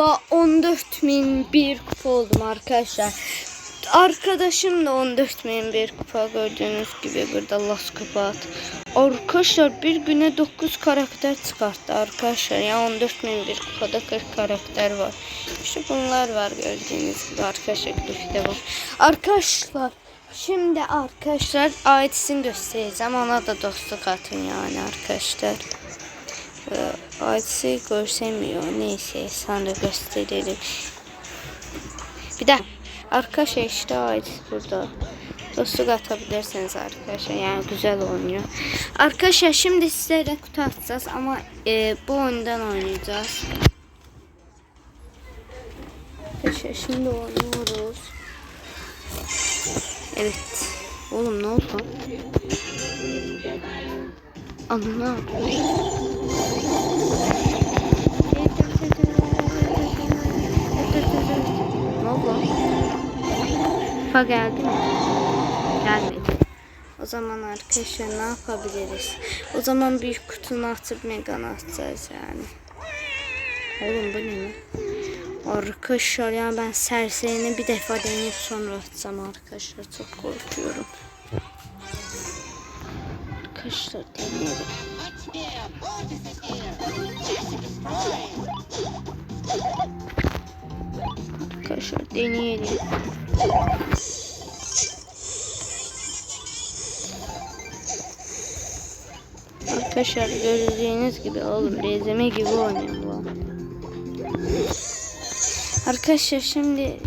14.001 kupa oldum arkadaşlar. Arkadaşım da 14.001 kupa gördüğünüz gibi burada Las kupa at. Arkadaşlar bir güne 9 karakter çıkarttı arkadaşlar. Ya 14.001 kupada 40 karakter var. İşte bunlar var gördüğünüz gibi arkadaşlar grafikte var. Arkadaşlar şimdi arkadaşlar aitsin göstereceğim. Ona da dostluk atın yani arkadaşlar. Ee, Aitsi görsemiyor. Neyse sana gösterelim. Bir de arkadaşlar işte ait burada. Dostluk atabilirsiniz arkadaşlar. Yani güzel oynuyor. Arkadaşlar şimdi size de kutu atacağız ama e, bu oyundan oynayacağız. Arkadaşlar şimdi oynuyoruz. Evet. Oğlum ne oldu? Anına. Kupa geldi mi? Gelmedi. O zaman arkadaşlar ne yapabiliriz? O zaman büyük kutunu atıp megan atacağız yani. Oğlum bu ne mi? Arkadaşlar ya ben serserini bir defa deneyip sonra atacağım arkadaşlar. Çok korkuyorum. Arkadaşlar deneyelim. Arkadaşlar deneyelim. Arkadaşlar gördüğünüz gibi oğlum rezeme gibi oynuyor bu. Arkadaşlar şimdi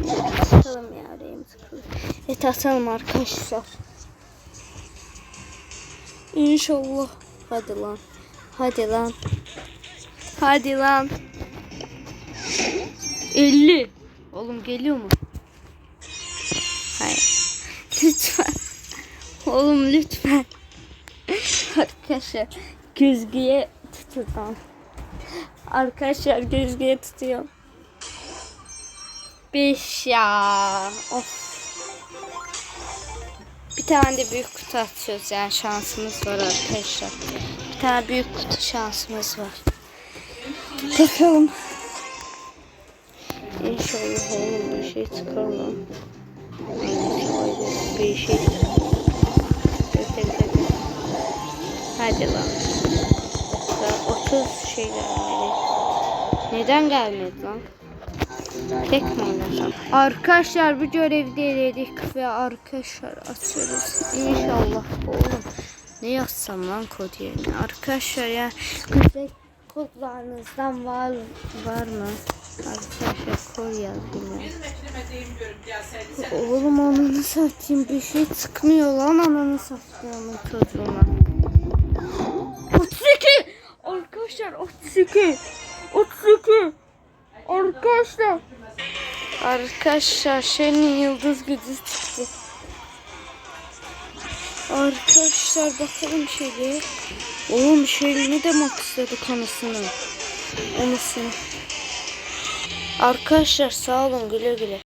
atalım ya reyim sıkıldı. Et atalım arkadaşlar. İnşallah. Hadi lan. Hadi lan. Hadi lan. 50. Oğlum geliyor mu? Hayır. Lütfen. Oğlum lütfen. Arkadaşlar gözgüye tutuyorum. Arkadaşlar gözgüye tutuyorum. 5 ya. Of. Bir tane de büyük kutu atıyoruz yani şansımız var arkadaşlar. Bir tane büyük kutu şansımız var. Bakalım. İnşallah oğlum bir şey çıkar lan. Bir şey. Hadi lan. Daha 30 şey gelmedi. Neden gelmedi lan? Tek? Arkadaşlar bu görevi denedik ve arkadaşlar açıyoruz. İnşallah oğlum. Ne yazsam lan kod yerine? Arkadaşlar ya güzel kodlarınızdan var var mı? Arkadaşlar kod yazayım ya. Oğlum ananı satayım bir şey çıkmıyor lan ananı satayım çocuğuma. 32 Arkadaşlar 32 32 Arkadaşlar Arkadaşlar şeyin yıldız gücü çıktı. Arkadaşlar bakalım şeyi. Oğlum şeyini de maksadık anasını. Anasını. Arkadaşlar sağ olun güle güle.